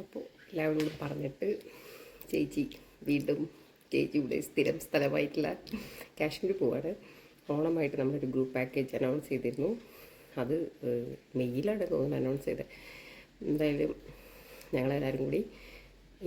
അപ്പോൾ എല്ലാവരോടും പറഞ്ഞിട്ട് ചേച്ചി വീണ്ടും ചേച്ചിയുടെ സ്ഥിരം സ്ഥലമായിട്ടുള്ള കാശ്മീർ പോവാണ്. ഓണമായിട്ട് നമ്മളൊരു ഗ്രൂപ്പ് പാക്കേജ് അനൗൺസ് ചെയ്തിരുന്നു. അത് മെയിലാണ് തോന്നുന്നു അനൗൺസ് ചെയ്തത് എന്തായാലും ഞങ്ങളെല്ലാവരും കൂടി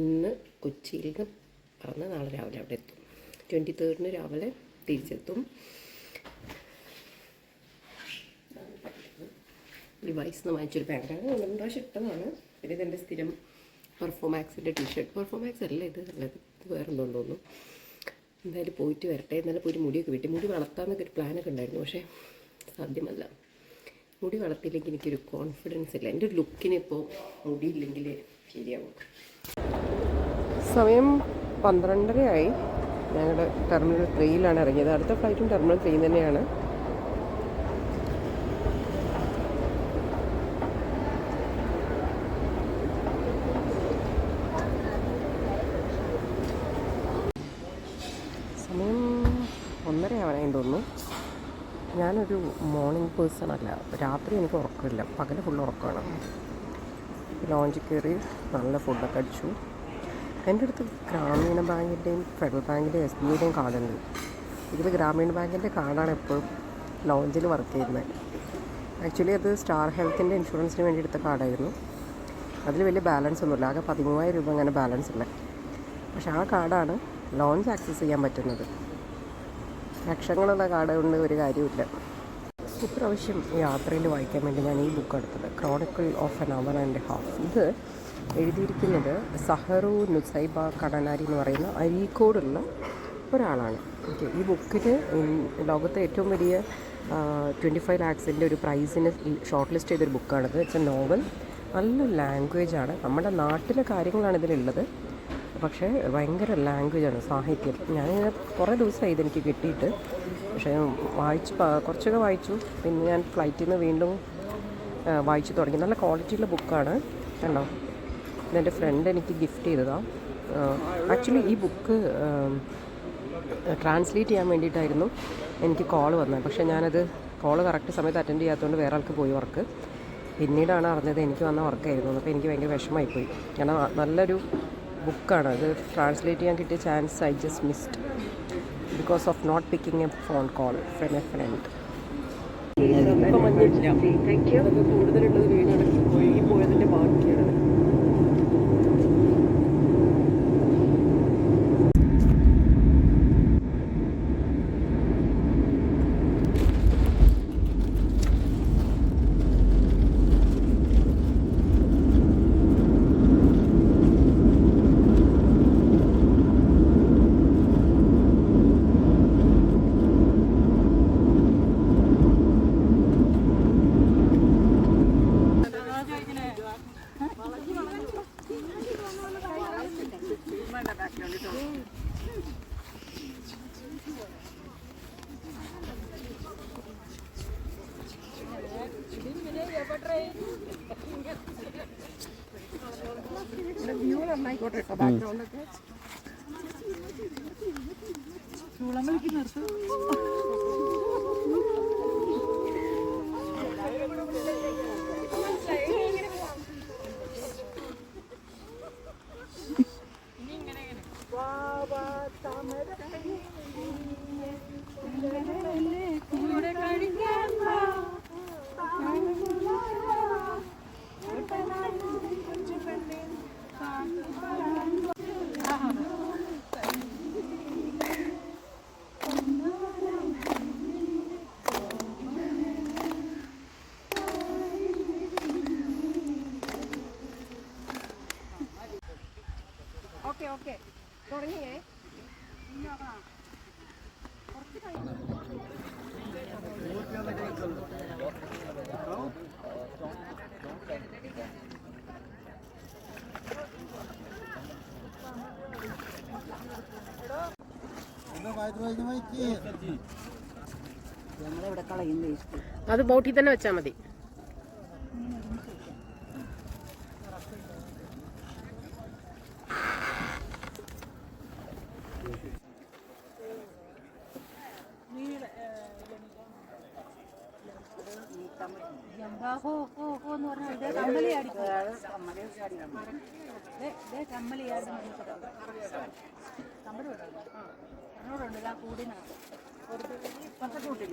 ഇന്ന് കൊച്ചിയിൽ നിന്ന് പറന്ന് നാളെ രാവിലെ അവിടെ എത്തും. ട്വന്റി തേർഡിന് രാവിലെ തിരിച്ചെത്തും. ഡിവൈസ് എന്ന് വാങ്ങിച്ചൊരു പാന്റാണ് രണ്ട് ഇട്ടതാണ്. പിന്നെ ഇതെന്റെ സ്ഥിരം പെർഫോമാക്സിന്റെ ടീഷർട്ട്. പെർഫോമാക്സ് അല്ല ഇത് നല്ലത് ഇത് വേറെ ഒന്നും എന്തായാലും പോയിട്ട് വരട്ടെ. എന്നാലും പോയിട്ട് മുടിയൊക്കെ വെട്ടി. മുടി വളർത്താമെന്നൊക്കെ ഒരു പ്ലാനൊക്കെ ഉണ്ടായിരുന്നു. പക്ഷേ സാധ്യമല്ല. മുടി വളർത്തിയില്ലെങ്കിൽ എനിക്കൊരു കോൺഫിഡൻസ് ഇല്ല. എന്റെ ഒരു ലുക്കിന് ഇപ്പോൾ മുടിയില്ലെങ്കിൽ ശരിയാവും. സമയം പന്ത്രണ്ടരയായി. ഞങ്ങളുടെ ടെർമിനൽ ത്രീയിലാണ് ഇറങ്ങിയത്. അടുത്ത ഫ്ലൈറ്റും ടെർമിനൽ ത്രീ തന്നെയാണ് സമയം ഒന്നര ആവാനായി തോന്നുന്നു. ഞാനൊരു മോർണിംഗ് പേഴ്സൺ അല്ല. രാത്രി എനിക്ക് ഉറക്കമില്ല. പകൽ ഫുൾ ഉറക്കമാണ്. ലോഞ്ചിൽ കയറി നല്ല ഫുഡൊക്കെ അടിച്ചു. എന്റെ അടുത്ത് ഗ്രാമീണ ബാങ്കിന്റെയും ഫെഡറൽ ബാങ്കിന്റെയും എസ് ബി ഐയുടെയും കാർഡുണ്ട്. ഇതിൽ ഗ്രാമീണ ബാങ്കിന്റെ കാർഡാണ് എപ്പോഴും ലോഞ്ചിൽ വർക്ക് ചെയ്യുന്നത് ആക്ച്വലി അത് സ്റ്റാർ ഹെൽത്തിന്റെ ഇൻഷുറൻസിന് വേണ്ടി എടുത്ത കാർഡായിരുന്നു. അതിൽ വലിയ ബാലൻസ് ഒന്നുമില്ല. ആകെ പതിമൂവായിരം രൂപ അങ്ങനെ ബാലൻസ് ഉള്ളത് പക്ഷേ ആ കാർഡാണ് ലോഞ്ച് ആക്സസ് ചെയ്യാൻ പറ്റുന്നത്. ലക്ഷങ്ങളുള്ള കാട് കൊണ്ട് ഒരു കാര്യമില്ല ഇപ്രാവശ്യം യാത്രയിൽ വായിക്കാൻ വേണ്ടി ഞാൻ ഈ ബുക്ക് എടുത്തത്. Chronicle of an hour and half ഇത് എഴുതിയിരിക്കുന്നത് സഹറു നുസൈബ കടനാരി എന്ന് പറയുന്ന അരീക്കോടുള്ള ഒരാളാണ്. ഓക്കെ ഈ ബുക്കിന് ലോകത്തെ ഏറ്റവും വലിയ ട്വന്റി ഫൈവ് ലാക്സിന്റെ ഒരു പ്രൈസിന് ഷോർട്ട് ലിസ്റ്റ് ചെയ്തൊരു ബുക്കാണിത് ഇറ്റ്സ് എ നോവൽ നല്ല ലാംഗ്വേജാണ് നമ്മുടെ നാട്ടിലെ കാര്യങ്ങളാണ് ഇതിലുള്ളത്. പക്ഷേ ഭയങ്കര ലാംഗ്വേജാണ് സാഹിത്യം. ഞാൻ കുറേ ദിവസമായി ഇതെനിക്ക് കിട്ടിയിട്ട്. പക്ഷേ വായിച്ച് കുറച്ചൊക്കെ വായിച്ചു. പിന്നെ ഞാൻ ഫ്ലൈറ്റിൽ നിന്ന് വീണ്ടും വായിച്ചു തുടങ്ങി. നല്ല ക്വാളിറ്റിയുള്ള ബുക്കാണ് കണ്ടോ? ഇതെന്റെ ഫ്രണ്ട് എനിക്ക് ഗിഫ്റ്റ് ചെയ്തതാണ് ആക്ച്വലി ഈ ബുക്ക് ട്രാൻസ്ലേറ്റ് ചെയ്യാൻ വേണ്ടിയിട്ടായിരുന്നു എനിക്ക് കോൾ വന്നത്. പക്ഷേ ഞാനത് കോൾ കറക്റ്റ് സമയത്ത് അറ്റൻഡ് ചെയ്യാത്തതുകൊണ്ട് വേറെ ആൾക്ക് പോയി വർക്ക് പിന്നീടാണ് അറിഞ്ഞത് എനിക്ക് വന്ന വർക്കായിരുന്നു അപ്പോൾ എനിക്ക് ഭയങ്കര വിഷമമായിപ്പോയി. കാരണം നല്ലൊരു ബുക്കാണ്. അത് ട്രാൻസ്ലേറ്റ് ചെയ്യാൻ കിട്ടിയ chance I just missed because of not picking a phone call from a friend ഇപ്പം മഞ്ഞില്ല കൂടുതലുള്ളത് ചൂളമ്പളിക്കുന്നവർക്ക് আমার അത് ബോട്ടിൽ തന്നെ വെച്ചാൽ മതി. ഹോ ഹോ ഹോ എന്ന് പറഞ്ഞാൽ ഇതേ കമ്മലി അടിക്കും ദേ, ദേ കമ്മലി ആടി ഉണ്ടല്ലോ എന്നോടുണ്ട് ഇതാ കൂടിനാണ് ഒരു പച്ചക്കൂട്ടിൽ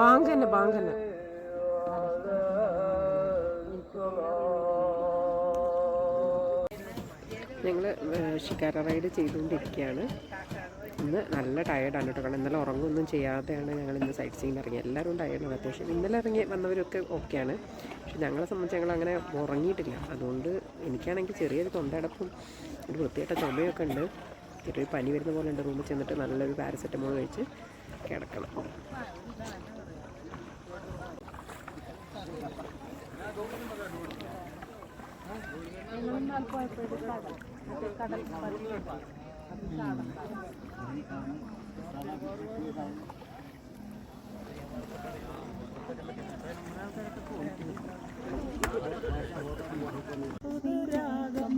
ബാങ്ക് തന്നെ ബാങ്ക് തന്നെ ഞങ്ങൾ ഷിക്കാര റൈഡ് ചെയ്തുകൊണ്ടിരിക്കുകയാണ്. ഇന്ന് നല്ല ടയേർഡാണ് കേട്ടോ. കാരണം ഇന്നലെ ഉറങ്ങുമൊന്നും ചെയ്യാതെയാണ് ഞങ്ങൾ ഇന്ന് സൈറ്റ് സീൻ ഇറങ്ങിയത്. എല്ലാവരും ടയർഡാണ് അത്യാവശ്യം ഇന്നലെ ഇറങ്ങി വന്നവരൊക്കെ ഓക്കെയാണ് പക്ഷെ ഞങ്ങളെ സംബന്ധിച്ച് ഞങ്ങൾ അങ്ങനെ ഉറങ്ങിയിട്ടില്ല. അതുകൊണ്ട് എനിക്കാണെങ്കിൽ ചെറിയൊരു തൊണ്ടടപ്പും ഒരു വൃത്തിയായിട്ട ചുമയൊക്കെ ഉണ്ട്. ചെറിയൊരു പനി വരുന്ന പോലെ ഉണ്ട്. റൂമിൽ ചെന്നിട്ട് നല്ലൊരു പാരസെറ്റമോൾ കഴിച്ച് കിടക്കണം. രാഗം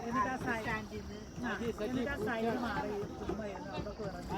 എന്നിട്ട് ആ. സൈഡ് എന്നിട്ട് ആ. സൈഡിൽ മാറി ചുമ്മാ ഇരുന്ന് അവിടെ കുറഞ്ഞു